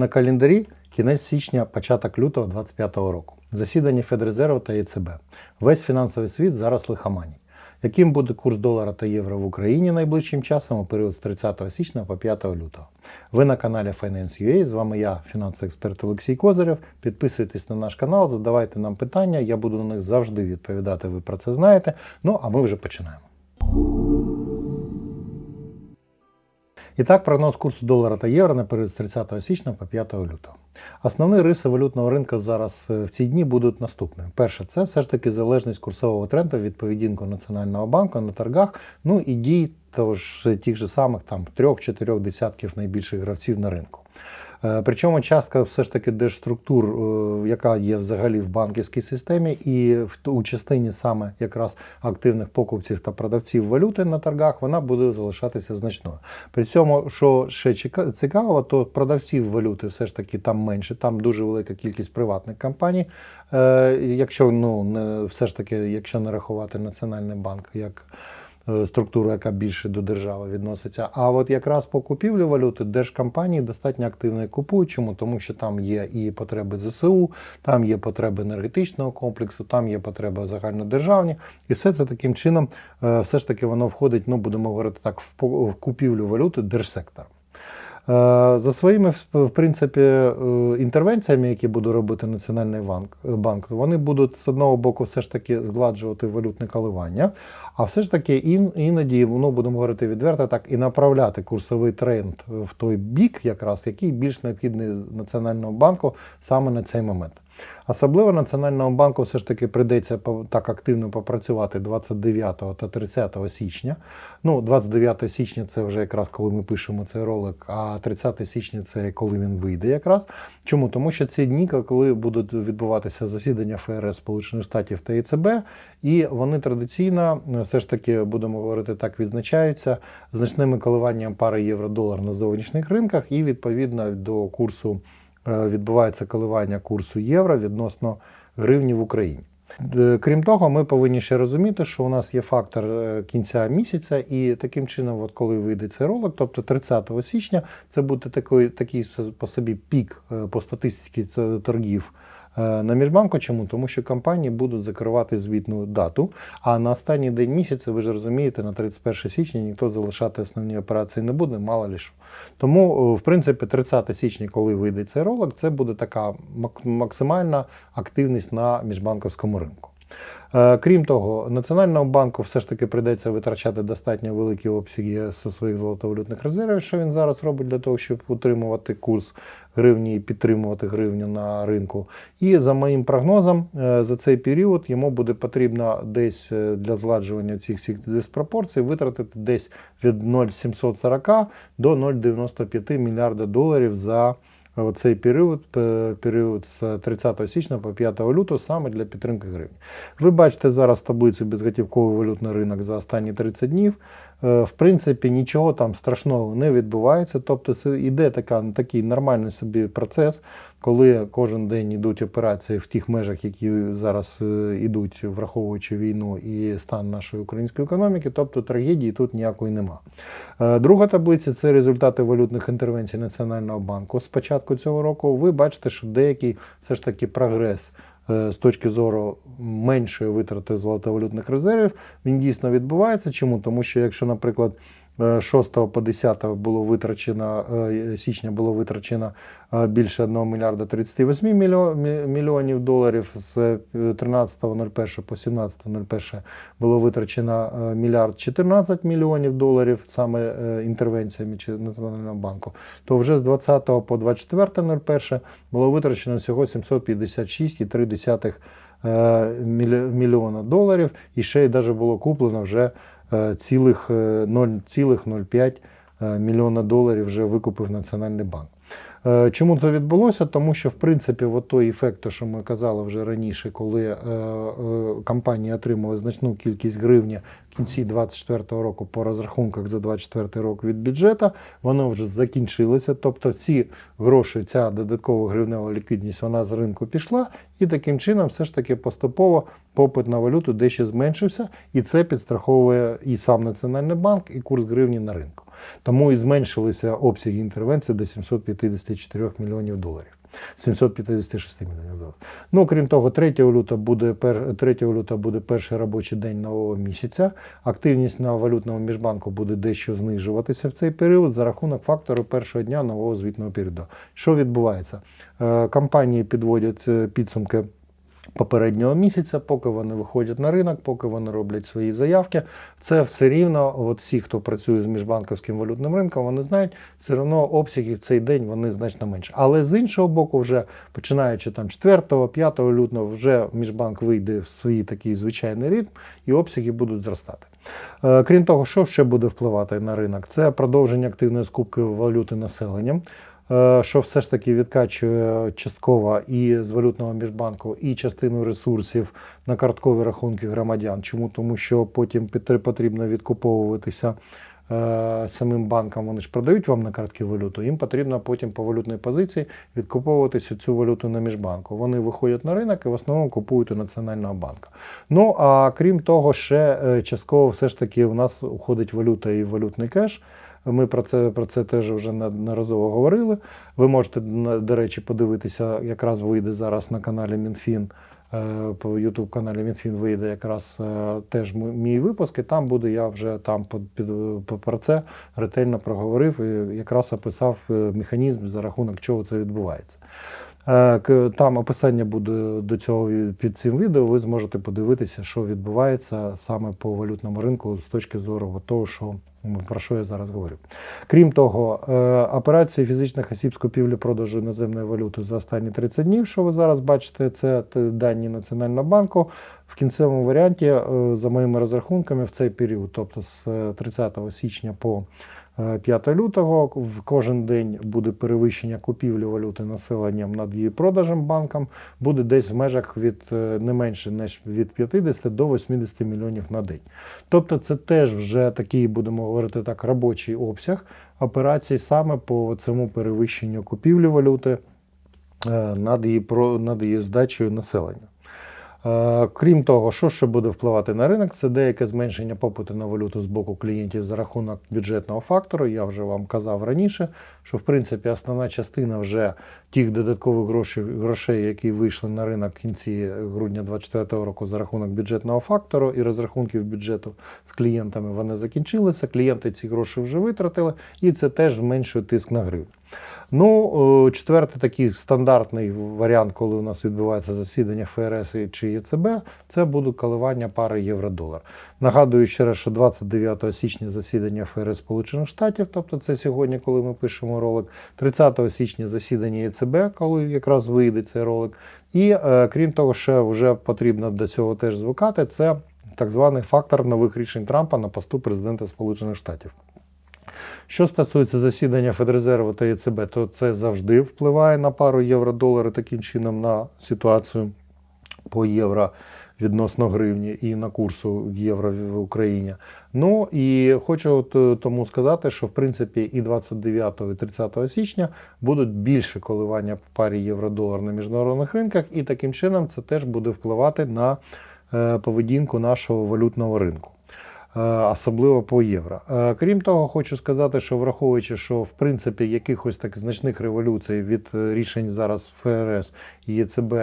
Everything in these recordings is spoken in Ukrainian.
На календарі кінець січня, початок лютого 2025 року. Засідання Федрезерву та ЄЦБ. Весь фінансовий світ зараз лихоманить. Яким буде курс долара та євро в Україні найближчим часом у період з 30 січня по 5 лютого? Ви на каналі Finance.ua, з вами я, фінансовий експерт Олексій Козирєв. Підписуйтесь на наш канал, задавайте нам питання, я буду на них завжди відповідати, ви про це знаєте. Ну а ми вже починаємо. І так, прогноз курсу долара та євро на період з 30 січня по 5 лютого. Основні риси валютного ринку зараз е, в ці дні будуть наступними. Перше, це все ж таки залежність курсового тренду від поведінку Національного банку на торгах, ну і дій тож, тих же самих там трьох-чотирьох десятків найбільших гравців на ринку. Е, Причому частка все ж таки держструктур, е, яка є взагалі в банківській системі, і в у частині саме якраз активних покупців та продавців валюти на торгах, вона буде залишатися значною. При цьому, що ще цікаво, то продавців валюти все ж таки там менше, там дуже велика кількість приватних компаній. Е, Якщо ну не все ж таки, якщо не рахувати Національний банк як структуру, яка більше до держави відноситься. А от якраз по купівлі валюти держкомпанії достатньо активно купують. Чому? Тому що там є і потреби ЗСУ, там є потреби енергетичного комплексу, там є потреби загальнодержавні, і все це таким чином, е, все ж таки, воно входить, ну будемо говорити так, в купівлю валюти держсектора. Е, За своїми в принципі е, інтервенціями, які буде робити Національний банк, банк, вони будуть з одного боку все ж таки згладжувати валютне коливання, а все ж таки ін, іноді, ну будемо говорити відверто, так і направляти курсовий тренд в той бік, якраз який більш необхідний Національному банку саме на цей момент. Особливо Національному банку все ж таки прийдеться так активно попрацювати 29 та 30 січня. Ну, 29 січня це вже якраз коли ми пишемо цей ролик, а 30 січня це коли він вийде якраз. Чому? Тому що ці дні, коли будуть відбуватися засідання ФРС Сполучених Штатів та ЕЦБ, і вони традиційно е, все ж таки, будемо говорити так, відзначаються значними коливанням пари євро-долар на зовнішніх ринках, і відповідно до курсу відбувається коливання курсу євро відносно гривні в Україні. Е, Крім того, ми повинні ще розуміти, що у нас є фактор е, кінця місяця, і таким чином, от коли вийде цей ролик, тобто 30 січня, це буде такий, такий по собі пік е, по статистиці торгів е, на міжбанку. Чому? Тому що компанії будуть закривати звітну дату. А на останній день місяця, ви ж розумієте, на 31 січня ніхто залишати основні операції не буде, мало ли що. Тому, е, в принципі, 30 січня, коли вийде цей ролик, це буде така максимальна активність на міжбанковському ринку. Е, Крім того, Національному банку все ж таки прийдеться витрачати достатньо великі обсяги зі своїх золотовалютних резервів, що він зараз робить для того, щоб утримувати курс гривні і підтримувати гривню на ринку. І за моїм прогнозом, е, за цей період йому буде потрібно десь е, для згладжування цих всіх диспропорцій витратити десь від 0,740 до 0,95 мільярда доларів за цей період, період з 30 січня по 5 лютого саме для підтримки гривні. Ви бачите зараз таблицю безготівковий валютний ринок за останні 30 днів. Е, В принципі, нічого там страшного не відбувається. Тобто, це іде така, такий нормальний собі процес, коли кожен день йдуть операції в тих межах, які зараз е, йдуть, враховуючи війну і стан нашої української економіки. Тобто трагедії тут ніякої нема. Е, Друга таблиця це результати валютних інтервенцій Національного банку. З початку цього року ви бачите, що деякий все ж таки прогрес е, з точки зору меншої витрати золотовалютних резервів, він дійсно відбувається. Чому? Тому що якщо, наприклад, 6 по 10 було витрачено е, січня було витрачено е, більше 1 мільярда 38 мільйонів доларів. З е, 13.01 по 17.01 було витрачено е, мільярд 14 мільйонів доларів саме е, інтервенціями чи Національного банку, то вже з 20 по 24.01 було витрачено всього 756,3 е, мільйона доларів, і ще й навіть було куплено вже е, цілих е, 0,05 е, мільйона доларів вже викупив Національний банк. Е, Чому це відбулося? Тому що, в принципі, от той ефект, що ми казали вже раніше, коли е, е, компанії отримали значну кількість гривні кінці 2024 року по розрахунках за 2024 рок від бюджету, воно вже закінчилося. Тобто ці гроші, ця додаткова гривнева ліквідність, вона з ринку пішла, і таким чином все ж таки поступово попит на валюту дещо зменшився, і це підстраховує і сам Національний банк, і курс гривні на ринку. Тому і зменшилися обсяги інтервенції до 754 мільйонів доларів. 756 мільйонів доларів. Ну, крім того, 3 лютого буде, 3 лютого буде перший робочий день нового місяця. Активність на валютному міжбанку буде дещо знижуватися в цей період за рахунок фактору першого дня нового звітного періоду. Що відбувається? Е, Компанії підводять е, підсумки попереднього місяця, поки вони виходять на ринок, поки вони роблять свої заявки. Це все рівно, от всі, хто працює з міжбанківським валютним ринком, вони знають, все одно обсяги в цей день вони значно менше. Але з іншого боку, вже починаючи там 4-5 лютого, вже міжбанк вийде в свій такий звичайний ритм, і обсяги будуть зростати. Е, Крім того, що ще буде впливати на ринок, це продовження активної скупки валюти населенням. Е, Що все ж таки відкачує частково і з валютного міжбанку, і частину ресурсів на карткові рахунки громадян. Чому? Тому що потім потрібно відкуповуватися е, самим банкам. Вони ж продають вам на картки валюту. Їм потрібно потім по валютній позиції відкуповуватися цю валюту на міжбанку. Вони виходять на ринок і в основному купують у Національного банку. Ну а крім того, ще е, частково все ж таки у нас уходить валюта і валютний кеш. Ми про це про це теж вже неодноразово говорили. Ви можете, до речі, подивитися, якраз вийде зараз на каналі МінФін. е, По ютуб каналі Мінфін вийде якраз е, теж мій випуск, і там буде я вже там під, про це ретельно проговорив і якраз описав е, механізм, за рахунок чого це відбувається. Е, Там описання буде до цього під цим відео. Ви зможете подивитися, що відбувається саме по валютному ринку з точки зору того, що про що я зараз говорю. Крім того, е, операції фізичних осіб з купівлі-продажу іноземної валюти за останні 30 днів, що ви зараз бачите, це дані Національного банку. В кінцевому варіанті, е, за моїми розрахунками, в цей період, тобто з е, 30 січня по 5 лютого, в кожен день буде перевищення купівлі валюти населенням над її продажем банкам, буде десь в межах від е, не менше ніж від 50 до 80 мільйонів на день. Тобто, це теж вже такий, будемо говорити так, робочий обсяг операцій саме по цьому перевищенню купівлі валюти е, над її, над її здачею населенню. Е, Крім того, що ще буде впливати на ринок, це деяке зменшення попиту на валюту з боку клієнтів за рахунок бюджетного фактору. Я вже вам казав раніше, що в принципі основна частина вже тих додаткових грошей, грошей які вийшли на ринок в кінці грудня 2024 року за рахунок бюджетного фактору і розрахунків бюджету з клієнтами, вони закінчилися. Клієнти ці гроші вже витратили, і це теж зменшує тиск на гривню. Ну, е, четвертий такий стандартний варіант, коли у нас відбувається засідання ФРС чи ЄЦБ, це будуть коливання пари євро-долар. Нагадую ще раз, що 29 січня засідання ФРС Сполучених Штатів, тобто це сьогодні, коли ми пишемо ролик, 30 січня засідання ЄЦБ, коли якраз вийде цей ролик. І е, крім того, ще вже потрібно до цього теж звикати. Це так званий фактор нових рішень Трампа на посту президента Сполучених Штатів. Що стосується засідання Федрезерву та ЄЦБ, то це завжди впливає на пару євро-долари таким чином на ситуацію по євро відносно гривні і на курсу євро в Україні. Ну і хочу е, тому сказати, що в принципі і 29 і 30 січня будуть більше коливання по парі євро-долар на міжнародних ринках, і таким чином це теж буде впливати на е, поведінку нашого валютного ринку. Е, особливо по євро. Е, Крім того, хочу сказати, що враховуючи, що в принципі якихось так значних революцій від е, рішень зараз ФРС і ЄЦБ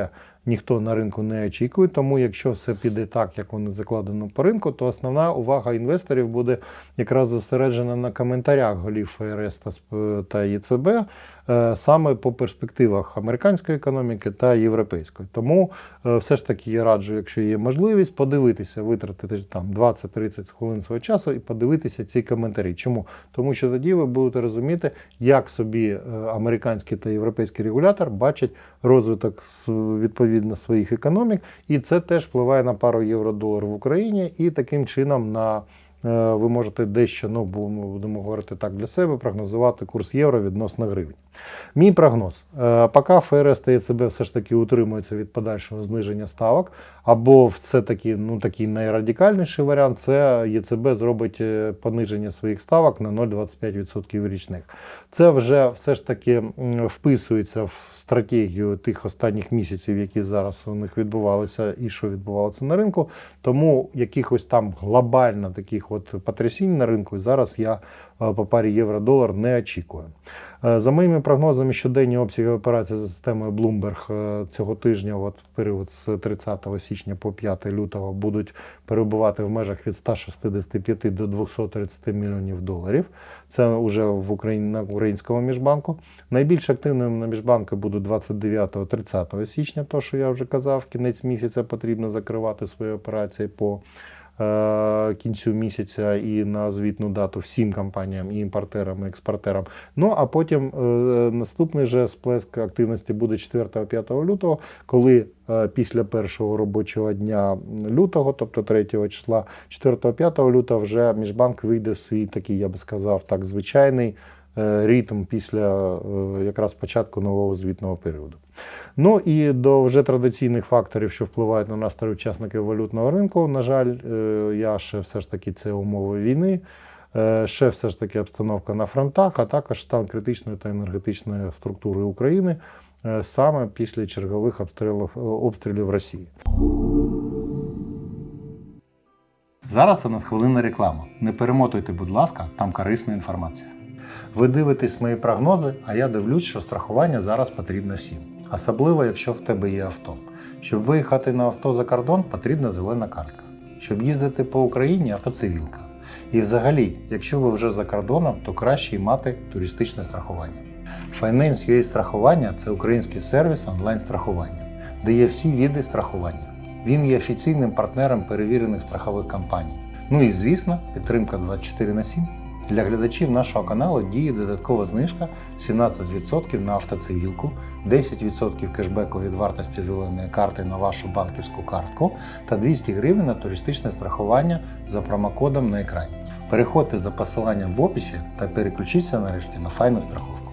ніхто на ринку не очікує. Тому, якщо все піде так, як воно закладено по ринку, то основна увага інвесторів буде якраз зосереджена на коментарях голів ФРС та ЄЦБ е, саме по перспективах американської економіки та європейської. Тому е, все ж таки я раджу, якщо є можливість, подивитися, витратити там 20-30 хвилин свого часу і подивитися ці коментарі. Чому? Тому що тоді ви будете розуміти, як собі е, американський та європейський регулятор бачать розвиток с- відповідно своїх економік, і це теж впливає на пару євро-долар в Україні, і таким чином на ви можете дещо, ну будемо говорити так для себе, прогнозувати курс євро відносно гривні. Мій прогноз: Е, поки ФРС та ЕЦБ все ж таки утримуються від подальшого зниження ставок, або все-таки ну, такий найрадикальніший варіант це ЄЦБ зробить е, пониження своїх ставок на 0,25% річних. Це вже все ж таки вписується в стратегію тих останніх місяців, які зараз у них відбувалися, і що відбувалося на ринку. Тому якихось там глобально таких таких от потрясінь на ринку. І зараз я е, по парі євро-долар не очікую. Е, За моїми прогнозами, щоденні обсяги операцій за системою Bloomberg е, цього тижня, от період з 30 січня по 5 лютого, будуть перебувати в межах від 165 до 230 мільйонів доларів. Це вже в Україні на українському міжбанку. Найбільш активними на міжбанки будуть 29-30 січня, то що я вже казав, кінець місяця потрібно закривати свої операції по кінцю місяця і на звітну дату всім компаніям, і імпортерам, і експортерам. Ну а потім е, наступний же сплеск активності буде 4-5 лютого, коли е, після першого робочого дня лютого, тобто 3 числа, 4-5 лютого, вже міжбанк вийде в свій такий, я би сказав, так звичайний е, ритм після е, якраз початку нового звітного періоду. Ну і до вже традиційних факторів, що впливають на настрої учасників валютного ринку. На жаль, е, я ще все ж таки це умови війни. Е, Ще все ж таки обстановка на фронтах, а також стан критичної та енергетичної структури України е, саме після чергових обстрілів, обстрілів Росії. Зараз у нас хвилина реклама. Не перемотуйте, будь ласка, там корисна інформація. Ви дивитесь мої прогнози, а я дивлюсь, що страхування зараз потрібно всім. Особливо, якщо в тебе є авто. Щоб виїхати на авто за кордон, потрібна зелена картка. Щоб їздити по Україні автоцивілка. І взагалі, якщо ви вже за кордоном, то краще й мати туристичне страхування. Finance UA страхування це український сервіс онлайн-страхування, де є всі види страхування. Він є офіційним партнером перевірених страхових компаній. Ну і звісно, підтримка 24 на 7. Для глядачів нашого каналу діє додаткова знижка 17% на автоцивілку, 10% кешбеку від вартості зеленої карти на вашу банківську картку та 200 гривень на туристичне страхування за промокодом на екрані. Переходьте за посиланням в описі та переключіться нарешті на файну страховку.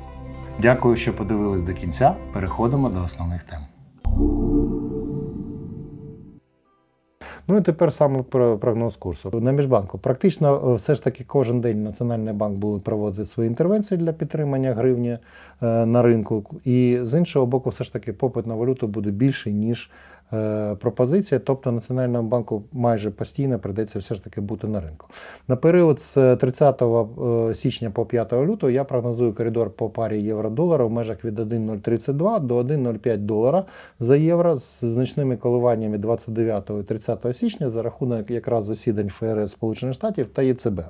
Дякую, що подивились до кінця. Переходимо до основних тем. Ну і тепер саме про прогноз курсу на міжбанку. Практично е, все ж таки кожен день Національний банк буде проводити свої інтервенції для підтримання гривні е, на ринку. І з іншого боку, все ж таки попит на валюту буде більший ніж пропозиція. Тобто Національному банку майже постійно прийдеться все ж таки бути на ринку. На період з 30 е, січня по 5 лютого я прогнозую коридор по парі євро-долара в межах від 1,032 до 1,05 долара за євро з значними коливаннями 29 і 30 січня за рахунок якраз засідань ФРС Сполучених Штатів та ЄЦБ.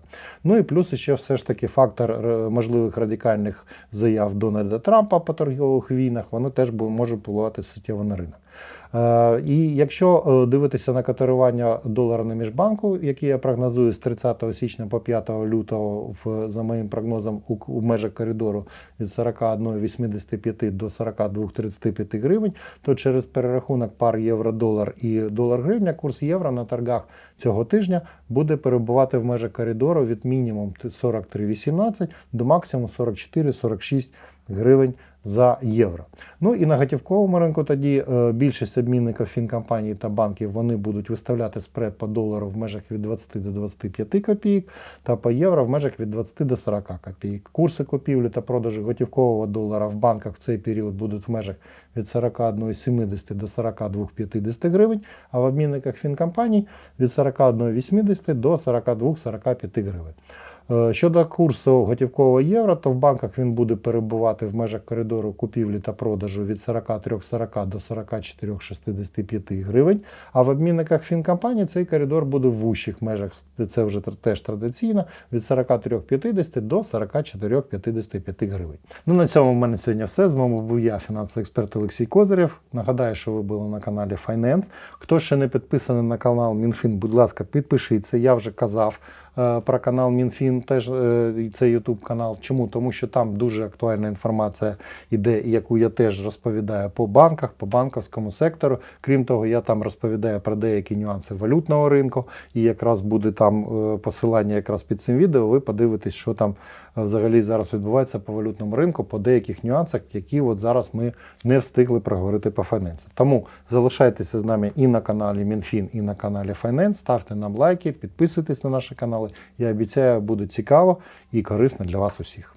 Ну і плюс ще все ж таки фактор е, можливих радикальних заяв Дональда Трампа по торгових війнах, воно теж може впливати суттєво на ринок. Е, І якщо е, дивитися на котирування долара на міжбанку, який я прогнозую з 30 січня по 5 лютого, в, за моїм прогнозом, у, межах коридору від 41,85 до 42,35 гривень, то через перерахунок пар євро-долар і долар-гривня курс євро на торгах цього тижня буде перебувати в межах коридору від мінімум 43,18 до максимум 44-46 гривень за євро. Ну і на готівковому ринку тоді е, більшість обмінників фінкомпаній та банків вони будуть виставляти спред по долару в межах від 20 до 25 копійок та по євро в межах від 20 до 40 копійок. Курси купівлі та продажу готівкового долара в банках в цей період будуть в межах від 41,70 до 42,50 гривень, а в обмінниках фінкомпаній від 41,80 до 42,45 гривень. Е, Щодо курсу готівкового євро, то в банках він буде перебувати в межах коридору купівлі та продажу від 43,40 до 44,65 гривень. А в обмінниках фінкомпаній цей коридор буде в вущих межах, це вже теж традиційно, від 43,50 до 44,55 гривень. Ну на цьому в мене сьогодні все. З вами був я, фінансовий експерт Олексій Козирєв. Нагадаю, що ви були на каналі Finance. Хто ще не підписаний на канал Мінфін, будь ласка, підпишіться. Я вже казав про канал Мінфін, теж е, це YouTube канал. Чому? Тому що там дуже актуальна інформація іде, яку я теж розповідаю по банках, по банківському сектору. Крім того, я там розповідаю про деякі нюанси валютного ринку, і якраз буде там е, посилання якраз під цим відео. Ви подивитесь, що там е, взагалі зараз відбувається по валютному ринку, по деяких нюансах, які от зараз ми не встигли проговорити по Finance. Тому залишайтеся з нами і на каналі Мінфін, і на каналі Finance. Ставте нам лайки, підписуйтесь на наші канали. Я обіцяю, буде цікаво і корисно для вас усіх.